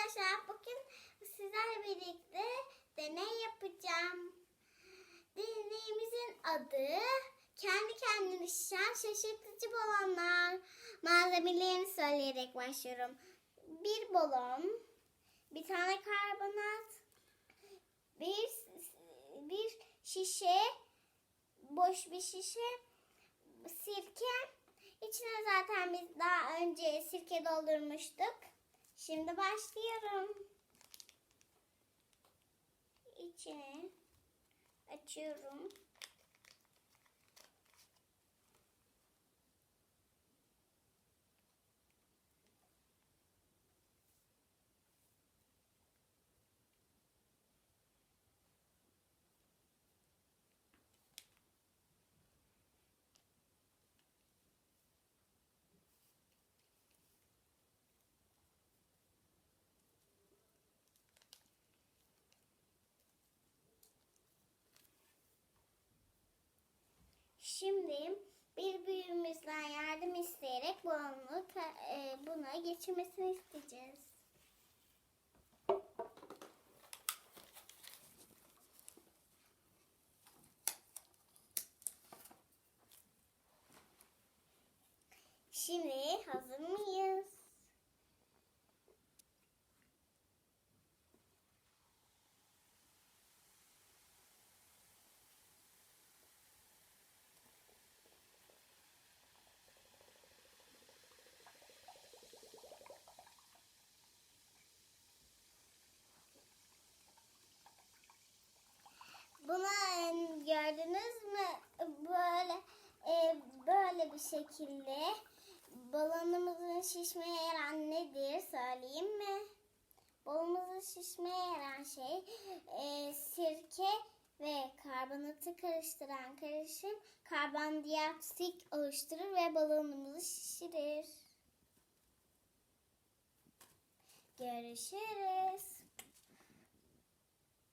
arkadaşlar bugün sizlerle birlikte deney yapacağım. Deneyimizin adı kendi kendine şişen şaşırtıcı balonlar. Malzemelerini söyleyerek başlıyorum. Bir balon, bir tane karbonat, bir bir şişe, boş bir şişe, sirke. İçine zaten biz daha önce sirke doldurmuştuk. Şimdi başlıyorum. İçine açıyorum. Şimdi bir büyüğümüzden yardım isteyerek ka- e, buna geçirmesini isteyeceğiz. Şimdi hazır mıyız? Bunu e, gördünüz mü? Böyle e, böyle bir şekilde balonumuzun şişmeye yaran nedir söyleyeyim mi? Balonumuzun şişmeye yaran şey e, sirke ve karbonatı karıştıran karışım karbondioksit oluşturur ve balonumuzu şişirir. Görüşürüz.